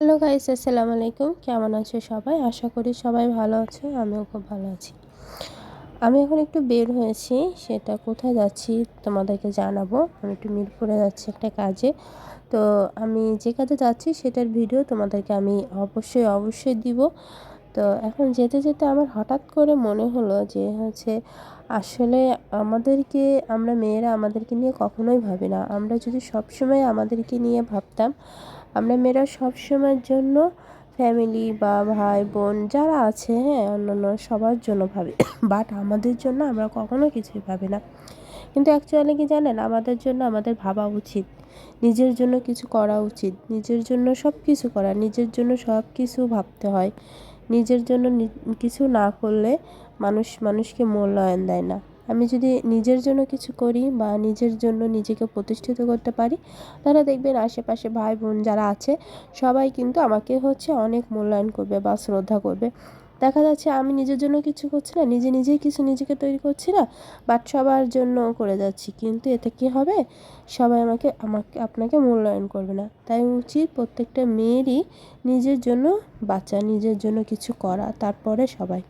Hello guys, আসসালামু আলাইকুম। কেমন আছো সবাই? আশা করি সবাই ভালো আছো, আমিও খুব ভালো আছি। আমি এখন একটু বের হয়েছি, সেটা কোথায় যাচ্ছি তোমাদেরকে জানাব। আমি একটু মিরপুরে যাচ্ছি একটা কাজে। তো আমি যে কাজে যাচ্ছি, সেটার ভিডিও তোমাদেরকে আমি অবশ্যই অবশ্যই দিব। তো এখন যেতে যেতে আমার হঠাৎ করে মনে হলো যে হচ্ছে আসলে আমাদেরকে, আমরা মেয়েরা আমাদেরকে নিয়ে কখনোই ভাবি না। আমরা যদি সবসময় আমাদেরকে নিয়ে ভাবতাম, আমরা মেয়েরা সবসময়ের জন্য ফ্যামিলি বা ভাই, বোন যারা আছে হ্যাঁ অন্যান্য সবার জন্য ভাবি। বাট আমাদের জন্য আমরা কখনো কিছুই ভাবি না। কিন্তু অ্যাকচুয়ালি কি জানেন? আমাদের জন্য আমাদের ভাবা উচিত। নিজের জন্য কিছু করা উচিত। নিজের জন্য সব কিছু করা, নিজের জন্য সব কিছু ভাবতে হয়। নিজের জন্য কিছু না করলে মানুষ, মানুষকে মূল্যায়ন দেয় না। আমি যদি নিজের জন্য কিছু করি বা নিজের জন্য নিজেকে প্রতিষ্ঠিত করতে পারি তারা দেখবেন আশেপাশে ভাই বোন যারা আছে, সবাই কিন্তু আমাকে হচ্ছে অনেক মূল্যায়ন করবে বা শ্রদ্ধা করবে। দেখা যাচ্ছে আমি নিজের জন্য কিছু করছি না, নিজে নিজেই কিছু নিজেকে তৈরি করছি না বাট সবার জন্য করে যাচ্ছি। কিন্তু এতে কী হবে? সবাই আমাকে আমাকে, আপনাকে মূল্যায়ন করবে না। তাই উচিত প্রত্যেকটা মেয়েরই নিজের জন্য বাচ্চা নিজের জন্য কিছু করা, তারপরে সবাই।